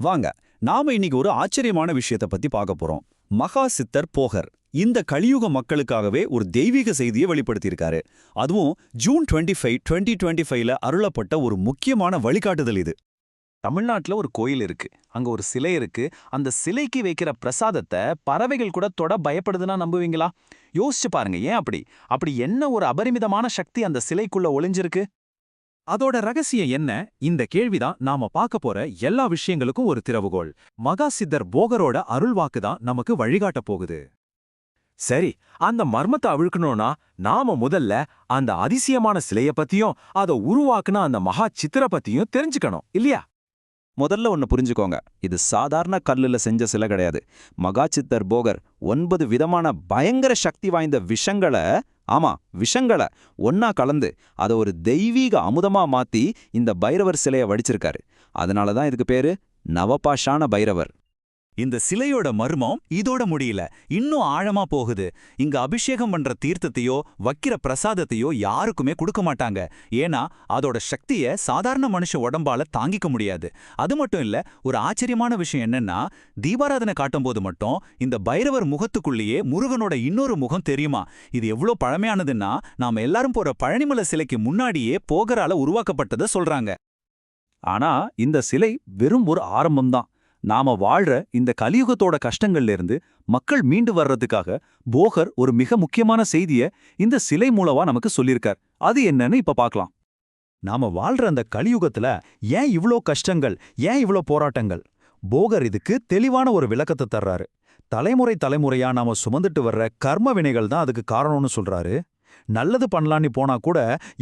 வாங்க நாம இன்னைக்கு ஒரு ஆச்சரியமான விஷயத்தை பத்தி பார்க்க போறோம். மகா சித்தர் போகர் இந்த கலியுக மக்களுக்காகவே ஒரு தெய்வீக செய்தியை வெளிப்படுத்தியிருக்காரு. அதுவும் June twenty five twenty twenty ஃபைவ்ல அருளப்பட்ட ஒரு முக்கியமான வழிகாட்டுதல் இது. தமிழ்நாட்டுல ஒரு கோயில் இருக்கு. அங்க ஒரு சிலை இருக்கு. அந்த சிலைக்கு வைக்கிற பிரசாதத்தை பறவைகள் கூட தொட பயப்படுதுன்னா நம்புவீங்களா? யோசிச்சு பாருங்க ஏன் அப்படி? அப்படி என்ன ஒரு அபரிமிதமான சக்தி அந்த சிலைக்குள்ள ஒளிஞ்சிருக்கு? அதோட ரகசியம் என்ன? இந்த கேள்விதான் நாம பார்க்க போற எல்லா விஷயங்களுக்கும் ஒரு திறவுகோள். மகா சித்தர் போகரோட அருள்வாக்கு தான் நமக்கு வழிகாட்ட போகுது. சரி அந்த மர்மத்தை அவிழ்க்கணும்னா நாம முதல்ல அந்த அதிசயமான சிலைய பத்தியும் அதை உருவாக்குன அந்த மகா சித்திர பத்தியும் தெரிஞ்சுக்கணும் இல்லையா? முதல்ல ஒன்று புரிஞ்சுக்கோங்க. இது சாதாரண கல்லுல செஞ்ச சிலை கிடையாது. மகாச்சித்தர் போகர் ஒன்பது விதமான பயங்கர சக்தி வாய்ந்த விஷங்களை ஆமா விஷங்களை. ஒன்னா கலந்து அதை ஒரு தெய்வீக அமுதமா மாத்தி இந்த பைரவர் சிலையை வடிச்சிருக்காரு. அதனால தான் இதுக்கு பேரு நவபாஷான பைரவர். இந்த சிலையோட மர்மம் இதோட முடியல. இன்னும் ஆழமா போகுது. இங்க அபிஷேகம் பண்ற தீர்த்தத்தையோ வைக்கிற பிரசாதத்தையோ யாருக்குமே கொடுக்க மாட்டாங்க. ஏன்னா அதோட சக்திய சாதாரண மனுஷ உடம்பால தாங்கிக்க முடியாது. அது மட்டும் இல்ல ஒரு ஆச்சரியமான விஷயம் என்னன்னா தீபாராதனை காட்டும்போது மட்டும் இந்த பைரவர் முகத்துக்குள்ளேயே முருகனோட இன்னொரு முகம் தெரியுமா? இது எவ்வளோ பழமையானதுன்னா நாம எல்லாரும் போற பழனிமலை சிலைக்கு முன்னாடியே போகரால உருவாக்கப்பட்டதை சொல்றாங்க. ஆனா இந்த சிலை வெறும் ஒரு ஆரம்பம்தான். நாம வாழ்ற இந்த கலியுகத்தோட கஷ்டங்கள்ல இருந்து மக்கள் மீண்டு வர்றதுக்காக போகர் ஒரு மிக முக்கியமான செய்திய இந்த சிலை மூலமா நமக்கு சொல்லியிருக்கார். அது என்னன்னு இப்ப பார்க்கலாம். நாம வாழ்ற அந்த கலியுகத்துல ஏன் இவ்ளோ கஷ்டங்கள் ஏன் இவ்ளோ போராட்டங்கள்? போகர் இதுக்கு தெளிவான ஒரு விளக்கத்தை தர்றாரு. தலைமுறை தலைமுறையா நாம சுமந்துட்டு வர்ற கர்ம வினைகள் தான் அதுக்கு காரணம்னு சொல்றாரு. நல்லது பண்ணலான்னு போனா கூட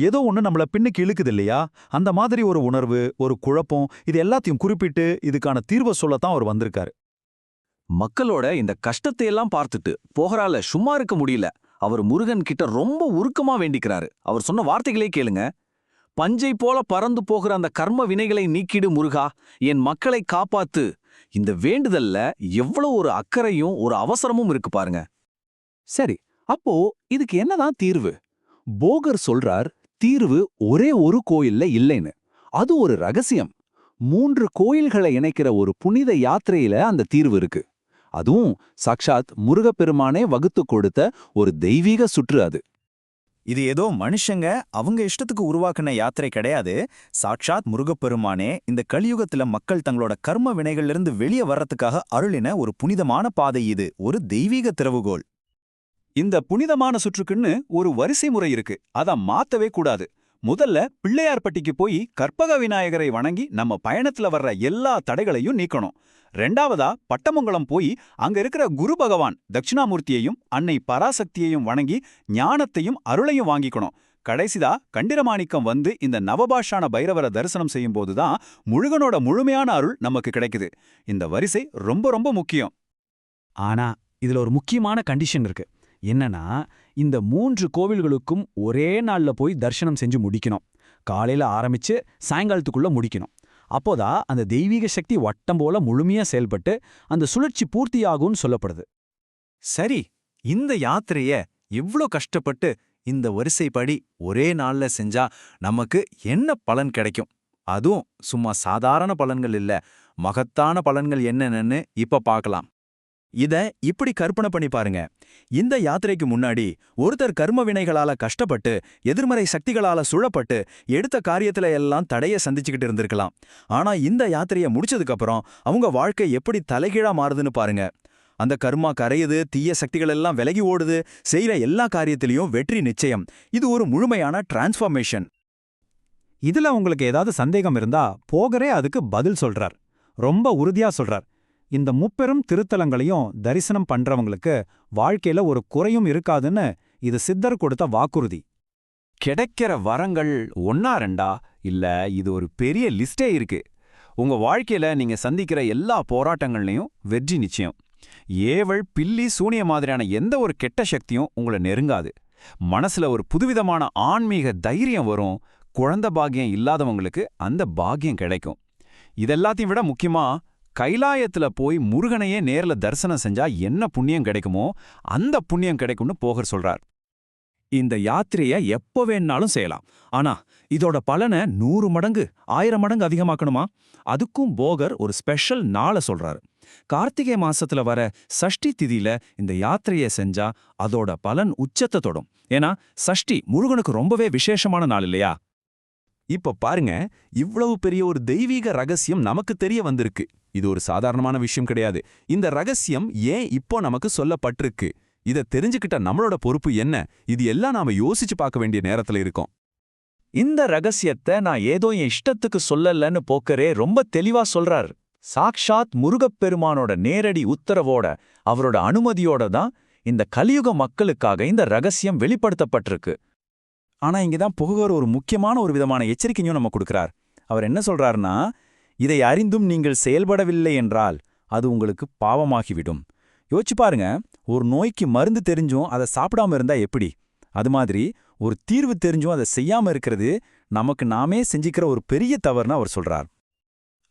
ஏதோ ஒன்று நம்மள பின்னுக்கு இழுக்குது இல்லையா அந்த மாதிரி ஒரு உணர்வு ஒரு குழப்பம் இது எல்லாத்தையும் குறிப்பிட்டு இதுக்கான தீர்வை சொல்லத்தான் அவர் வந்திருக்காரு. மக்களோட இந்த கஷ்டத்தையெல்லாம் பார்த்துட்டு போகரால சும்மா இருக்க முடியல. அவர் முருகன் கிட்ட ரொம்ப உருக்கமா வேண்டிக்கிறாரு. அவர் சொன்ன வார்த்தைகளே கேளுங்க. பஞ்சை போல பறந்து போகிற அந்த கர்ம வினைகளை நீக்கிடு முருகா. என் மக்களை காப்பாத்து. இந்த வேண்டுதல்ல எவ்வளவு ஒரு அக்கறையும் ஒரு அவசரமும் இருக்கு பாருங்க. சரி அப்போ இதுக்கு என்னதான் தீர்வு? போகர் சொல்றார் தீர்வு ஒரே ஒரு கோயில்ல இல்லைன்னு. அது ஒரு ரகசியம். மூன்று கோயில்களை இணைக்கிற ஒரு புனித யாத்திரையில அந்த தீர்வு இருக்கு. அதுவும் சாக்ஷாத் முருகப்பெருமானே வகுத்து கொடுத்த ஒரு தெய்வீக சுற்று அது. இது ஏதோ மனுஷங்க அவங்க இஷ்டத்துக்கு உருவாக்குன யாத்திரை கிடையாது. சாட்சாத் முருகப்பெருமானே இந்த கலியுகத்துல மக்கள் தங்களோட கர்ம வினைகளிலிருந்து வெளியே வர்றதுக்காக அருளின ஒரு புனிதமான பாதை இது. ஒரு தெய்வீக திறவுகோல் இந்த புனிதமான சுற்றுக்குன்னு ஒரு வரிசை முறை இருக்கு. அத மாத்தவே கூடாது. முதல்ல பிள்ளையார்பட்டிக்கு போய் கற்பக விநாயகரை வணங்கி நம்ம பயணத்துல வர்ற எல்லா தடைகளையும் நீக்கணும். ரெண்டாவதா பட்டமங்கலம் போய் அங்க இருக்கிற குரு பகவான் தட்சிணாமூர்த்தியையும் அன்னை பராசக்தியையும் வணங்கி ஞானத்தையும் அருளையும் வாங்கிக்கணும். கடைசிதா கண்டிரமாணிக்கம் வந்து இந்த நவபாஷான பைரவரை தரிசனம் செய்யும் போதுதான் முழுகனோட முழுமையான அருள் நமக்கு கிடைக்குது. இந்த வரிசை ரொம்ப ரொம்ப முக்கியம். ஆனா இதுல ஒரு முக்கியமான கண்டிஷன் இருக்கு. என்னன்னா இந்த மூன்று கோவில்களுக்கும் ஒரே நாள்ல போய் தரிசனம் செஞ்சு முடிக்கணும். காலையில் ஆரம்பிச்சு சாயங்காலத்துக்குள்ள முடிக்கணும். அப்போதான் அந்த தெய்வீக சக்தி வட்டம் போல முழுமையா செயல்பட்டு அந்த சுழற்சி பூர்த்தியாகும்னு சொல்லப்படுது. சரி இந்த யாத்திரைய இவ்ளோ கஷ்டப்பட்டு இந்த வரிசைப்படி ஒரே நாள்ல செஞ்சா நமக்கு என்ன பலன் கிடைக்கும்? அதுவும் சும்மா சாதாரண பலன்கள் இல்ல. மகத்தான பலன்கள் என்னென்னு இப்ப பார்க்கலாம் இத இப்படி கற்பனை பண்ணி பாருங்க. இந்த யாத்திரைக்கு முன்னாடி ஒருத்தர் கர்ம வினைகளால கஷ்டப்பட்டு எதிர்மறை சக்திகளால சுழப்பட்டு எடுத்த காரியத்துல எல்லாம் தடைய சந்திச்சுக்கிட்டு இருந்திருக்கலாம். ஆனா இந்த யாத்திரைய முடிச்சதுக்கு அப்புறம் அவங்க வாழ்க்கை எப்படி தலைகீழா மாறுதுன்னு பாருங்க. அந்த கர்மா கரையுது தீய சக்திகள் எல்லாம் விலகி ஓடுது செய்யற எல்லா காரியத்திலையும் வெற்றி நிச்சயம். இது ஒரு முழுமையான டிரான்ஸ்ஃபார்மேஷன் இதுல உங்களுக்கு ஏதாவது சந்தேகம் இருந்தா போகரே அதுக்கு பதில் சொல்றார். ரொம்ப உறுதியா சொல்றார். இந்த முப்பெரும் திருத்தலங்களையும் தரிசனம் பண்றவங்களுக்கு வாழ்க்கையில ஒரு குறையும் இருக்காதுன்னு இது சித்தர் கொடுத்த வாக்குறுதி. கிடைக்கிற வரங்கள் ஒன்னா ரெண்டா? இல்ல இது ஒரு பெரிய லிஸ்டே இருக்கு. உங்க வாழ்க்கையில நீங்க சந்திக்கிற எல்லா போராட்டங்கள்லயும் வெற்றி நிச்சயம். ஏவல் பில்லி சூனிய மாதிரியான எந்த ஒரு கெட்ட சக்தியும் உங்களை நெருங்காது. மனசுல ஒரு புதுவிதமான ஆன்மீக தைரியம் வரும். குழந்த பாகியம் இல்லாதவங்களுக்கு அந்த பாகியம் கிடைக்கும். இதெல்லாத்தையும் விட முக்கியமா கைலாயத்துல போய் முருகனையே நேர்ல தரிசனம் செஞ்சா என்ன புண்ணியம் கிடைக்குமோ அந்த புண்ணியம் கிடைக்கும்னு போகர் சொல்றார். இந்த யாத்திரைய எப்ப வேணாலும் செய்யலாம். ஆனா இதோட பலனை நூறு மடங்கு ஆயிரம் மடங்கு அதிகமாக்கணுமா? அதுக்கும் போகர் ஒரு ஸ்பெஷல் நாளை சொல்றாரு. கார்த்திகை மாசத்துல வர சஷ்டி திதியில இந்த யாத்திரையை செஞ்சா அதோட பலன் உச்சத்தை தொடும். ஏன்னா சஷ்டி முருகனுக்கு ரொம்பவே விசேஷமான நாள் இல்லையா? இப்ப பாருங்க இவ்வளவு பெரிய ஒரு தெய்வீக ரகசியம் நமக்கு தெரிய வந்திருக்கு. இது ஒரு சாதாரணமான விஷயம் கிடையாது. இந்த ரகசியம் ஏன் இப்போ நமக்கு சொல்லப்பட்டிருக்கு? இத தெரிஞ்சுக்கிட்ட நம்மளோட பொறுப்பு என்ன? இது எல்லாம் நாம யோசிச்சு பார்க்க வேண்டிய நேரத்துல இருக்கோம். இந்த ரகசியத்தை நான் ஏதோ என் இஷ்டத்துக்கு சொல்லலன்னு போக்கரே ரொம்ப தெளிவா சொல்றார். சாக்ஷாத் முருகப்பெருமானோட நேரடி உத்தரவோட அவரோட அனுமதியோட தான் இந்த கலியுக மக்களுக்காக இந்த ரகசியம் வெளிப்படுத்தப்பட்டிருக்கு. ஆனா இங்க தான் புகவர் ஒரு முக்கியமான ஒரு விதமான எச்சரிக்கையும் நம்ம கொடுக்கிறார். அவர் என்ன சொல்றாருன்னா இதை அறிந்தும் நீங்கள் செயல்படவில்லை என்றால் அது உங்களுக்கு பாவமாகிவிடும். யோசிச்சு பாருங்க ஒரு நோய்க்கு மருந்து தெரிஞ்சும் அதை சாப்பிடாம இருந்தா எப்படி? அது மாதிரி ஒரு தீர்வு தெரிஞ்சும் அதை செய்யாம இருக்கிறது நமக்கு நாமே செஞ்சுக்கிற ஒரு பெரிய தவறுன்னு அவர் சொல்றார்.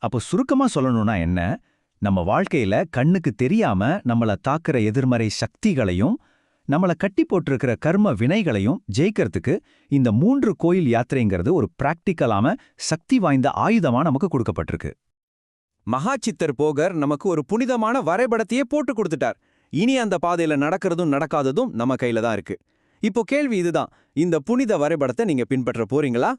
அப்போ சுருக்கமா சொல்லணும்னா என்ன? நம்ம வாழ்க்கையில கண்ணுக்கு தெரியாம நம்மள தாக்குற எதிர்மறை சக்திகளையும் நம்மள கட்டி போட்டிருக்கிற கர்ம வினைகளையும் ஜெயிக்கிறதுக்கு இந்த மூன்று கோயில் யாத்திரைங்கிறது ஒரு பிராக்டிக்கலாம சக்தி வாய்ந்த ஆயுதமா நமக்கு கொடுக்கப்பட்டிருக்கு. மகாச்சித்தர் போகர் நமக்கு ஒரு புனிதமான வரைபடத்தையே போட்டு கொடுத்துட்டார். இனி அந்த பாதையில நடக்கிறதும் நடக்காததும் நம்ம கையில தான் இருக்கு. இப்போ கேள்வி இதுதான். இந்த புனித வரைபடத்தை நீங்க பின்பற்ற போறீங்களா?